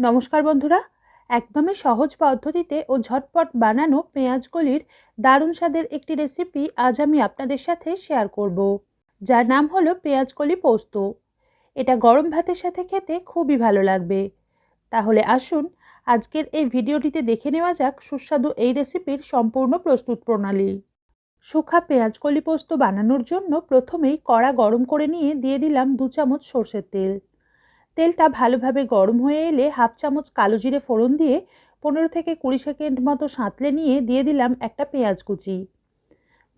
নমস্কার বন্ধুরা। একদমই সহজ পদ্ধতিতে ও ঝটপট বানানো পেঁয়াজকলির দারুণ স্বাদের একটি রেসিপি আজ আমি আপনাদের সাথে শেয়ার করব। যার নাম হলো পেঁয়াজকলি পোস্ত। এটা গরম ভাতের সাথে খেতে খুবই ভালো লাগবে। তাহলে আসুন, আজকের এই ভিডিওটিতে দেখে নেওয়া যাক সুস্বাদু এই রেসিপির সম্পূর্ণ প্রস্তুত প্রণালী। শুখা পেঁয়াজকলি পোস্ত বানানোর জন্য প্রথমেই কড়া গরম করে নিয়ে দিয়ে দিলাম দু চামচ সর্ষের তেল। তেলটা ভালোভাবে গরম হয়ে এলে হাফ চামচ কালো জিরে ফোড়ন দিয়ে পনেরো থেকে কুড়ি সেকেন্ড মতো সাঁতলে নিয়ে দিয়ে দিলাম একটা পেঁয়াজ কুচি।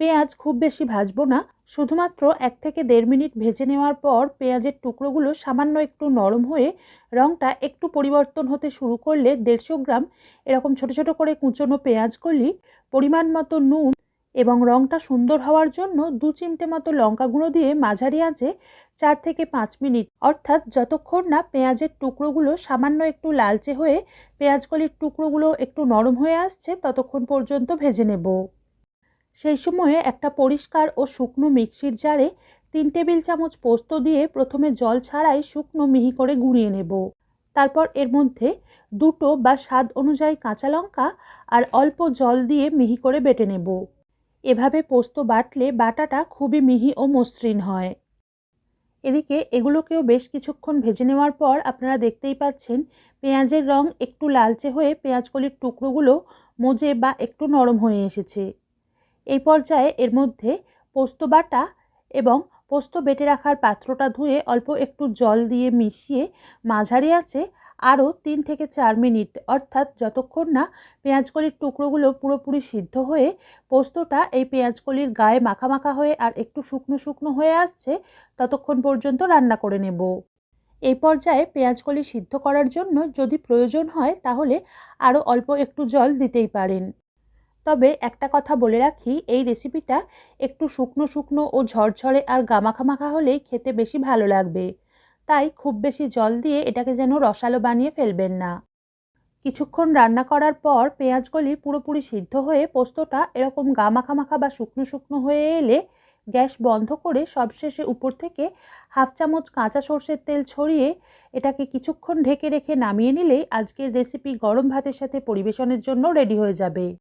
পেঁয়াজ খুব বেশি ভাজবো না, শুধুমাত্র এক থেকে দেড় মিনিট ভেজে নেওয়ার পর পেঁয়াজের টুকরোগুলো সামান্য একটু নরম হয়ে রঙটা একটু পরিবর্তন হতে শুরু করলে দেড়শো গ্রাম এরকম ছোট ছোট করে কুচোনো পেঁয়াজ কলি পরিমাণ মতো নুন এবং রঙটা সুন্দর হওয়ার জন্য দু চিমটে মতো লঙ্কা গুঁড়ো দিয়ে মাঝারি আঁচে চার থেকে পাঁচ মিনিট, অর্থাৎ যতক্ষণ না পেঁয়াজের টুকরোগুলো সামান্য একটু লালচে হয়ে পেঁয়াজকলির টুকরোগুলো একটু নরম হয়ে আসছে, ততক্ষণ পর্যন্ত ভেজে নেব। সেই সময়ে একটা পরিষ্কার ও শুকনো মিক্সির জারে তিন টেবিল চামচ পোস্ত দিয়ে প্রথমে জল ছাড়াই শুকনো মিহি করে গুঁড়িয়ে নেব। তারপর এর মধ্যে দুটো বা স্বাদ অনুযায়ী কাঁচা লঙ্কা আর অল্প জল দিয়ে মিহি করে বেটে নেব। এভাবে পোস্ত বাটলে বাটাটা খুবই মিহি ও মসৃণ হয়। এদিকে এগুলোকেও বেশ কিছুক্ষণ ভেজে নেওয়ার পর আপনারা দেখতেই পাচ্ছেন পেঁয়াজের রং একটু লালচে হয়ে পেঁয়াজকলির টুকরোগুলো মজে বা একটু নরম হয়ে এসেছে। এই পর্যায়ে এর মধ্যে পোস্ত বাটা এবং পোস্ত বেটে রাখার পাত্রটা ধুয়ে অল্প একটু জল দিয়ে মিশিয়ে মাঝারি আছে আরও তিন থেকে চার মিনিট। অর্থাৎ যতক্ষণ না পেঁয়াজকলির টুকরোগুলো পুরোপুরি সিদ্ধ হয়ে পোস্তটা এই পেঁয়াজকলির গায়ে মাখা মাখা হয়ে আর একটু শুকনো শুকনো হয়ে আসছে, ততক্ষণ পর্যন্ত রান্না করে নেব। এই পর্যায়ে পেঁয়াজকলি সিদ্ধ করার জন্য যদি প্রয়োজন হয় তাহলে আরও অল্প একটু জল দিতেই পারেন। তবে একটা কথা বলে রাখি, এই রেসিপিটা একটু শুকনো শুকনো ও ঝরঝরে আর গামাখামাখা হলেই খেতে বেশি ভালো লাগবে। তাই খুব বেশি জল দিয়ে এটাকে যেন রসালো বানিয়ে ফেলবেন না। কিছুক্ষণ রান্না করার পর পেঁয়াজগুলি পুরোপুরি সিদ্ধ হয়ে পোস্তটা এরকম গা মাখা মাখা বা শুকনো শুকনো হয়ে এলে গ্যাস বন্ধ করে সবশেষে উপর থেকে হাফ চামচ কাঁচা সর্ষের তেল ছড়িয়ে এটাকে কিছুক্ষণ ঢেকে রেখে নামিয়ে নিলেই আজকের রেসিপি গরম ভাতের সাথে পরিবেশনের জন্য রেডি হয়ে যাবে।